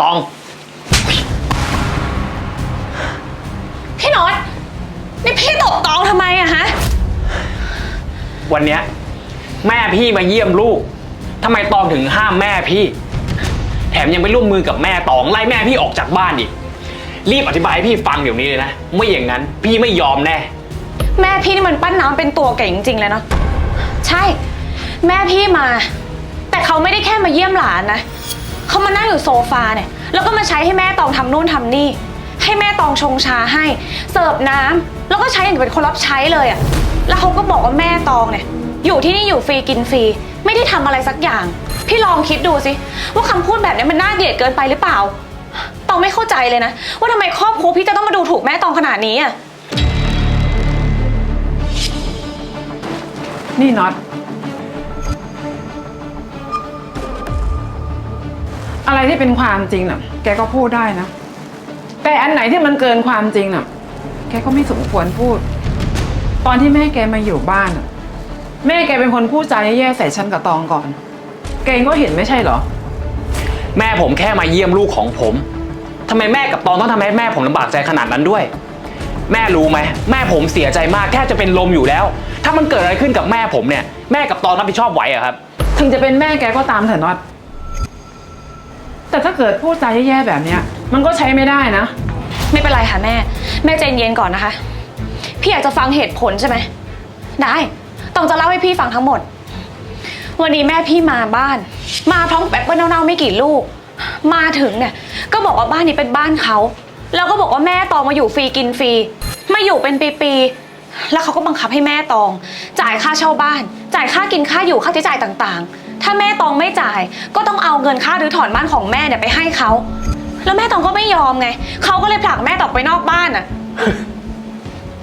ตอง พี่น็อตนี่พี่ตบตองทำไมอะฮะ วันเนี้ยแม่พี่มาเยี่ยมลูกทำไมตองถึงห้ามแม่พี่ แถมยังไปร่วมมือกับแม่ตองไล่แม่พี่ออกจากบ้านอีก รีบอธิบายให้พี่ฟังเดี๋ยวนี้เลยนะ ไม่อย่างนั้น พี่ไม่ยอมแน่ แม่พี่นี่มันปั้นน้ำเป็นตัวเก่งจริงๆเลยเนาะใช่ แม่พี่มา แต่เขาไม่ได้แค่มาเยี่ยมหลานนะ เขามานั่งอยู่โซฟาเนี่ย แล้วก็มาใช้ให้แม่ตองทำนู่นทำนี่ ให้แม่ตองชงชาให้ เสิร์ฟน้ำแล้วก็ใช้อย่างเป็นคนรับใช้เลยอะแล้วเขาก็บอกว่าแม่ตองเนี่ย อยู่ที่นี่อยู่ฟรีกินฟรี ไม่ได้ทำอะไรสักอย่าง พี่ลองคิดดูสิ ว่าคำพูดแบบนี้มันน่าเกลียดเกินไปหรือเปล่า ตองไม่เข้าใจเลยนะ ว่าทำไมครอบครัวพี่จะต้องมาดูถูกแม่ตองขนาดนี้อะนี่น็อต อะไรที่เป็นความจริงน่ะ แกก็พูดได้นะ แต่อันไหนที่มันเกินความจริงน่ะ แกก็ไม่สมควรพูด ตอนที่แม่แกมาอยู่บ้านน่ะ แม่แกเป็นคนพูดจาแย่ๆใส่ฉันกับตองก่อน แกเองก็เห็นไม่ใช่เหรอ แม่ผมแค่มาเยี่ยมลูกของผมทำไมแม่กับตองต้องทำให้แม่ผมลำบากใจขนาดนั้นด้วย แม่รู้ไหมแม่ผมเสียใจมากแทบจะเป็นลมอยู่แล้ว ถ้ามันเกิดอะไรขึ้นกับแม่ผมเนี่ย แม่กับตองรับผิดชอบไหวเหรอะครับ ถึงจะเป็นแม่แกก็ตามเถอะน็อต แต่ถ้าเกิดพูดจาแย่ๆแบบเนี้ย มันก็ใช้ไม่ได้นะ ไม่เป็นไรค่ะแม่ แม่ใจเย็นก่อนนะคะ พี่อยากจะฟังเหตุผลใช่ไหม ได้ ต้องจะเล่าให้พี่ฟังทั้งหมด วันนี้แม่พี่มาบ้าน มาพร้อมแป๊บเปิ้ลเน่าๆไม่กี่ลูก มาถึงเนี่ย ก็บอกว่าบ้านนี้เป็นบ้านเขา แล้วก็บอกว่าแม่ตองมาอยู่ฟรีกินฟรี มาอยู่เป็นปีๆ แล้วเขาก็บังคับให้แม่ตอง จ่ายค่าเช่าบ้าน จ่ายค่ากินค่าอยู่ค่าใช้จ่ายต่างๆ ถ้าแม่ตองไม่จ่าย ก็ต้องเอาเงินค่ารื้อถอนบ้านของแม่เนี่ยไปให้เขาแล้วแม่ตองก็ไม่ยอมไงเขาก็เลยผลักแม่ตองไปนอกบ้านอะ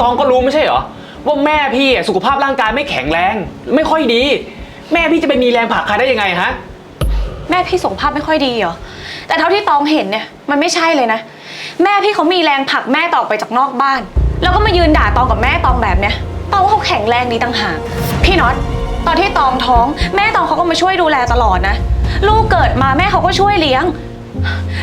ตองก็รู้ไม่ใช่เหรอ ว่าแม่พี่อะสุขภาพร่างกายไม่แข็งแรง ไม่ค่อยดี แม่พี่จะไปมีแรงผลักใครได้ยังไงฮะ แม่พี่สุขภาพไม่ค่อยดีเหรอ แต่เท่าที่ตองเห็นเนี่ยมันไม่ใช่เลยนะ แม่พี่เขามีแรงผลักแม่ตองไปจากนอกบ้าน แล้วก็มายืนด่าตองกับแม่ตองแบบเนี้ยตองว่าเขาแข็งแรงดีต่างหาก พี่น็อต ตอนที่ตองท้อง แม่ตองเขาก็มาช่วยดูแลตลอดนะ ลูกเกิดมาแม่เขาก็ช่วยเลี้ยง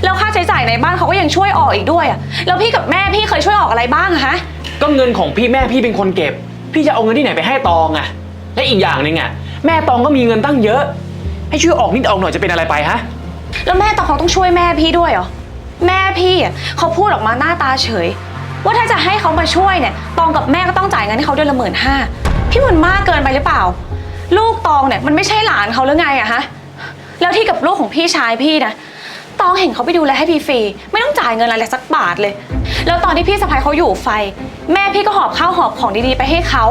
แล้วค่าใช้จ่ายในบ้านเขาก็ยังช่วยออกอีกด้วยอะแล้วพี่กับแม่พี่เคยช่วยออกอะไรบ้างอะฮะก็เงินของพี่แม่พี่เป็นคนเก็บ พี่จะเอาเงินที่ไหนไปให้ตองอะและอีกอย่างหนึ่งอะแม่ตองก็มีเงินตั้งเยอะ ให้ช่วยออกนิดออกหน่อยจะเป็นอะไรไปฮะ แล้วแม่ตองเขาต้องช่วยแม่พี่ด้วยเหรอ แม่พี่อะเขาพูดออกมาหน้าตาเฉย ว่าถ้าจะให้เขามาช่วยเนี่ย ตองกับแม่ก็ต้องจ่ายเงินให้เขาเดือนละหมื่นห้าพี่มันมากเกินไปหรือเปล่า ลูกตองเนี่ยมันไม่ใช่หลานเขาหรือไงอะฮะ แล้วที่กับลูกของพี่ชายพี่นะ ตองเห็นเขาไปดูแลให้พี่ฟรี ไม่ต้องจ่ายเงินอะไรสักบาทเลย แล้วตอนที่พี่สะพ้ายเขาอยู่ไฟ แม่พี่ก็หอบข้าวหอบของดีๆไปให้เขา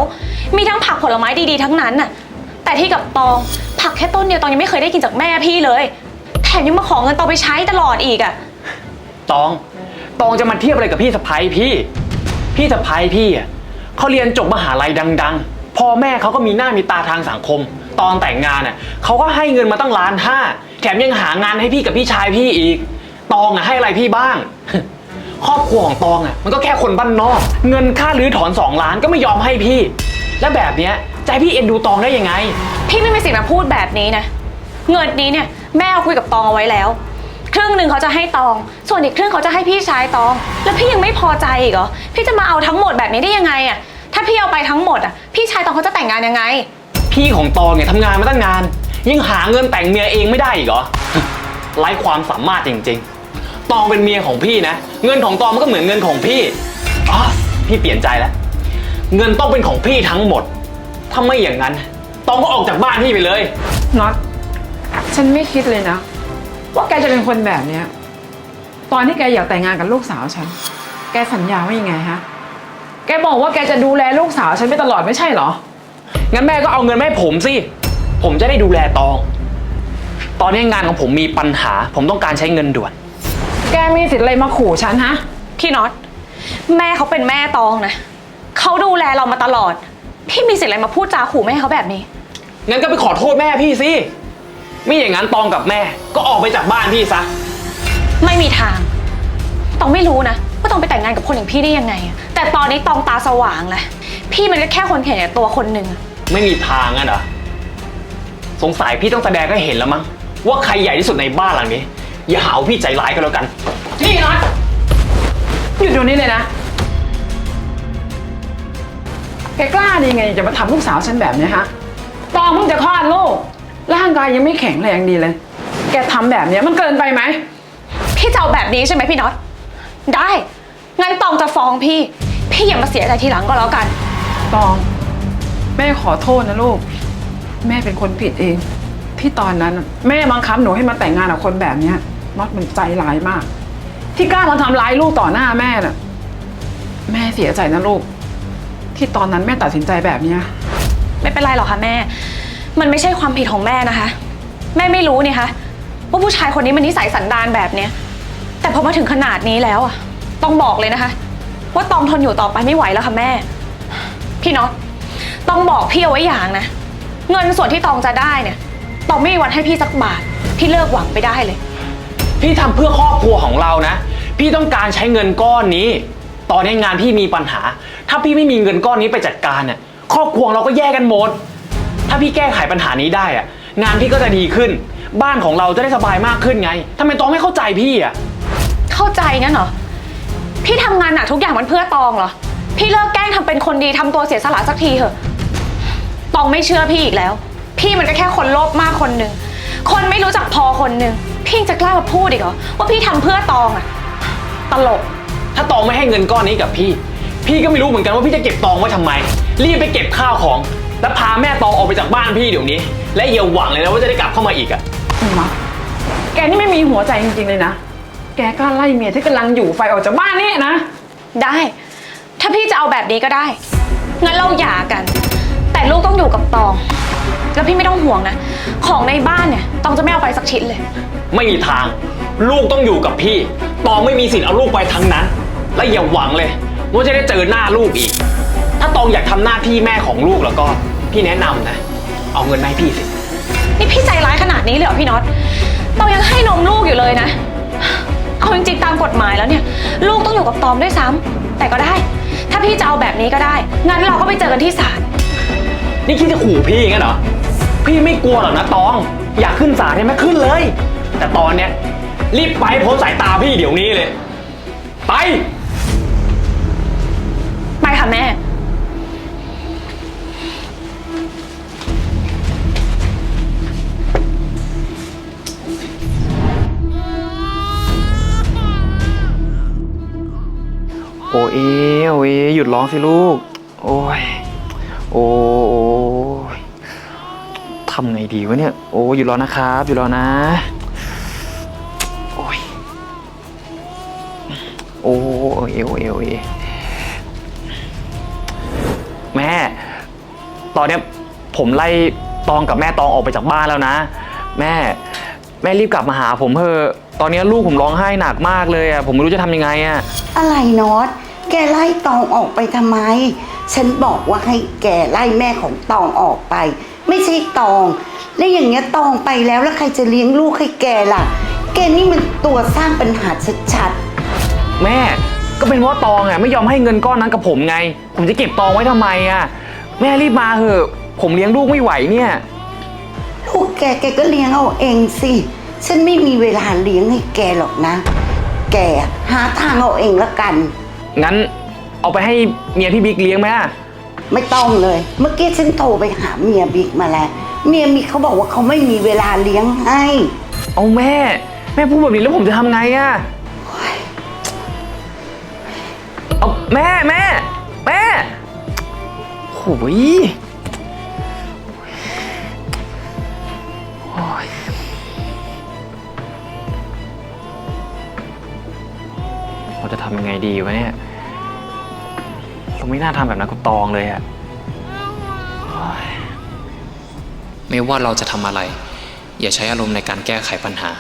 มีทั้งผักผลไม้ดีๆทั้งนั้นน่ะ แต่ที่กับตองผักแค่ต้นเดียวตองยังไม่เคยได้กินจากแม่พี่เลย แถมยังมาขอเงินตองไปใช้ตลอดอีกอะตอง ตองจะมาเทียบอะไรกับพี่สะพ้ายพี่ พี่สะพ้ายพี่อะเขาเรียนจบมหาลัยดัง ๆ พ่อแม่เขาก็มีหน้ามีตาทางสังคม ตอนแต่งงานอะเขาก็ให้เงินมาตั้งล้านห้าแถมยังหางานให้พี่กับพี่ชายพี่อีก ตองอะให้อะไรพี่บ้าง ครอบครัวของตองอะมันก็แค่คนบ้านนอก เงินค่ารื้อถอนสองล้านก็ไม่ยอมให้พี่ และแบบเนี้ยใจะให้พี่เอ็นดูตองได้ยังไง พี่ไม่มีสิทธิ์มาพูดแบบนี้นะ เงินนี้เนี่ยแม่เอาคุยกับตองเอาไว้แล้ว ครึ่งหนึ่งเขาจะให้ตอง ส่วนอีกครึ่งเขาจะให้พี่ชายตอง แล้วพี่ยังไม่พอใจอีกเหรอ พี่จะมาเอาทั้งหมดแบบนี้ได้ยังไงอะ ถ้าพี่เอาไปทั้งหมดอะ พี่ชายตองเขาจะแต่งงานยังไง พี่ของตองเนี่ยทำงานมาตั้งนาน ยังหาเงินแต่งเมียเองไม่ได้อีกเหรอ ไร้ความสามารถจริงๆ ตองเป็นเมียของพี่นะ เงินของตองมันก็เหมือนเงินของพี่อ๋อพี่เปลี่ยนใจแล้ว เงินต้องเป็นของพี่ทั้งหมด ถ้าไม่อย่างนั้น ตองก็ออกจากบ้านพี่ไปเลย น็อตฉันไม่คิดเลยนะ ว่าแกจะเป็นคนแบบเนี้ย ตอนที่แกอยากแต่งงานกับลูกสาวฉัน แกสัญญาว่ายังไงฮะ แกบอกว่าแกจะดูแลลูกสาวฉันไปตลอดไม่ใช่เหรอ งั้นแม่ก็เอาเงินมาให้ผมสิ ผมจะได้ดูแลตอง ตอนนี้งานของผมมีปัญหา ผมต้องการใช้เงินด่วน แกมีสิทธิ์อะไรมาขู่ฉันฮะ พี่น็อตแม่เขาเป็นแม่ตองนะเขาดูแลเรามาตลอด พี่มีสิทธิ์อะไรมาพูดจาขู่แม่เขาแบบนี้ งั้นก็ไปขอโทษแม่พี่สิ ไม่อย่างนั้นตองกับแม่ ก็ออกไปจากบ้านพี่ซะ ไม่มีทาง ตองไม่รู้นะ ว่าตองไปแต่งงานกับคนอย่างพี่ได้ยังไงอะแต่ตอนนี้ตองตาสว่างแล้วพี่มันก็แค่คนเห็นแก่ตัวคนหนึ่งอะไม่มีทางอะเหรอ สงสัยพี่ต้องแสดงให้เห็นแล้วมั้ง ว่าใครใหญ่ที่สุดในบ้านหลังนี้ อย่าหาว่าพี่ใจร้ายก็แล้วกัน นี่น็อตหยุดเดี๋ยวนี้เลยนะ แกกล้าดีไงจะมาทำลูกสาวฉันแบบเนี้ยฮะ ตองเพิ่งจะคลอดลูก ร่างกายยังไม่แข็งแรงดีเลย แกทำแบบเนี้ยมันเกินไปไหม พี่จะเอาแบบนี้ใช่ไหมพี่น็อต ได้ งั้นตองจะฟ้องพี่ พี่อย่ามาเสียใจทีหลังก็แล้วกัน ตอง แม่ขอโทษนะลูก แม่เป็นคนผิดเอง ที่ตอนนั้นน่ะแม่บังคับหนูให้มาแต่งงานกับคนแบบเนี้ยน็อตมันใจร้ายมาก ที่กล้ามาทำร้ายลูกต่อหน้าแม่น่ะ แม่เสียใจนะลูก ที่ตอนนั้นแม่ตัดสินใจแบบเนี้ย ไม่เป็นไรหรอกค่ะแม่ มันไม่ใช่ความผิดของแม่นะคะ แม่ไม่รู้นี่คะว่าผู้ชายคนนี้มันนิสัยสันดานแบบเนี้ย แต่พอมาถึงขนาดนี้แล้วอะต้องบอกเลยนะคะ ว่าตองทนอยู่ต่อไปไม่ไหวแล้วค่ะแม่ พี่น็อตต้องบอกพี่เอาไว้อย่างนะ เงินส่วนที่ตองจะได้เนี่ย ตองไม่มีวันให้พี่สักบาท พี่เลิกหวังไปได้เลย พี่ทำเพื่อครอบครัวของเรานะ พี่ต้องการใช้เงินก้อนนี้ ตอนนี้งานพี่มีปัญหา ถ้าพี่ไม่มีเงินก้อนนี้ไปจัดการเนี่ยครอบครัวเราก็แยกกันหมด ถ้าพี่แก้ไขปัญหานี้ได้อะงานพี่ก็จะดีขึ้น บ้านของเราจะได้สบายมากขึ้นไงทำไมตองไม่เข้าใจพี่อะ เข้าใจงั้นเหรอ พี่ทำงานหนักทุกอย่างมันเพื่อตองเหรอ พี่เลิกแกล้งทำเป็นคนดีทำตัวเสียสละสักทีเถอะ ตองไม่เชื่อพี่อีกแล้ว พี่มันก็แค่คนโลภมากคนหนึ่ง คนไม่รู้จักพอคนหนึ่ง พี่ยังจะกล้ามาพูดอีกเหรอว่าพี่ทำเพื่อตองอะตลก ถ้าตองไม่ให้เงินก้อนนี้กับพี่ พี่ก็ไม่รู้เหมือนกันว่าพี่จะเก็บตองไว้ทำไม รีบไปเก็บข้าวของ แล้วพาแม่ตองออกไปจากบ้านพี่เดี๋ยวนี้ และอย่าหวังเลยนะว่าจะได้กลับเข้ามาอีกอะ นี่มะแกนี่ไม่มีหัวใจจริงๆเลยนะ แกกล้าไล่เมียที่กำลังอยู่ไฟออกจากบ้านนี่นะ ได้ ถ้าพี่จะเอาแบบนี้ก็ได้ งั้นเราหย่ากัน แต่ลูกต้องอยู่กับตอง แล้วพี่ไม่ต้องห่วงนะ ของในบ้านเนี่ยตองจะไม่เอาไปสักชิ้นเลย ไม่มีทาง ลูกต้องอยู่กับพี่ ตองไม่มีสิทธิ์เอาลูกไปทั้งนั้น และอย่าหวังเลยว่าจะได้เจอหน้าลูกอีก ถ้าตองอยากทำหน้าที่แม่ของลูกแล้วก็ พี่แนะนำนะ เอาเงินมาให้พี่สิ นี่พี่ใจร้ายขนาดนี้เลยเหรอพี่น็อตตองยังให้นมลูกอยู่เลยนะเอา จริงๆตามกฎหมายแล้วเนี่ย ลูกต้องอยู่กับตอมด้วยซ้ำแต่ก็ได้ ถ้าพี่จะเอาแบบนี้ก็ได้ งั้นเราก็ไปเจอกันที่ศาลนี่คิดจะขู่พี่งั้นเหรอ พี่ไม่กลัวหรอกนะตอง อยากขึ้นศาลเนี่ยไม่ขึ้นเลย แต่ตอนเนี้ยรีบไปพ้นสายตาพี่เดี๋ยวนี้เลย ไป ยุดร้องสิลูก โอ้ย โอ้ยทำไงดีวะเนี่ย โอ้หยุดร้องนะครับหยุดร้องนะ โอ้ย โอ้เอโอเอโอเอแม่ ตอนเนี้ยผมไล่ตองกับแม่ตองออกไปจากบ้านแล้วนะ แม่ แม่รีบกลับมาหาผมเถอะ ตอนนี้ลูกผมร้องไห้หนักมากเลยอะ ผมไม่รู้จะทำยังไงอะ อะไรนอต แกไล่ตองออกไปทำไม ฉันบอกว่าให้แกไล่แม่ของตองออกไป ไม่ใช่ตอง แล้วอย่างเงี้ยตองไปแล้วแล้วใครจะเลี้ยงลูกให้แกล่ะ แกนี่มันตัวสร้างปัญหาชัดแม่ก็เป็นเพราะตองอะไม่ยอมให้เงินก้อนนั้นกับผมไง ผมจะเก็บตองไว้ทำไมอะแม่รีบมาเถอะ ผมเลี้ยงลูกไม่ไหวเนี่ย ๆลูกแกแกก็เลี้ยงเอาเองสิ ฉันไม่มีเวลาเลี้ยงให้แกหรอกนะ แกหาทางเอาเองละกัน งั้นเอาไปให้เมียพี่บิ๊กเลี้ยงไหมอะไม่ต้องเลย เมื่อกี้ฉันโทรไปหาเมียบิ๊กมาแล้ว เมียบิ๊กเขาบอกว่าเขาไม่มีเวลาเลี้ยงให้ เอาแม่ แม่พูดแบบนี้แล้วผมจะทำไงอะเอาแม่แม่ แม่โอ้ย ดีวะเนี่ยเราไม่น่าทำแบบนั้นกับตองเลยอะโอ้ยไม่ว่าเราจะทำอะไร อย่าใช้อารมณ์ในการแก้ไขปัญหา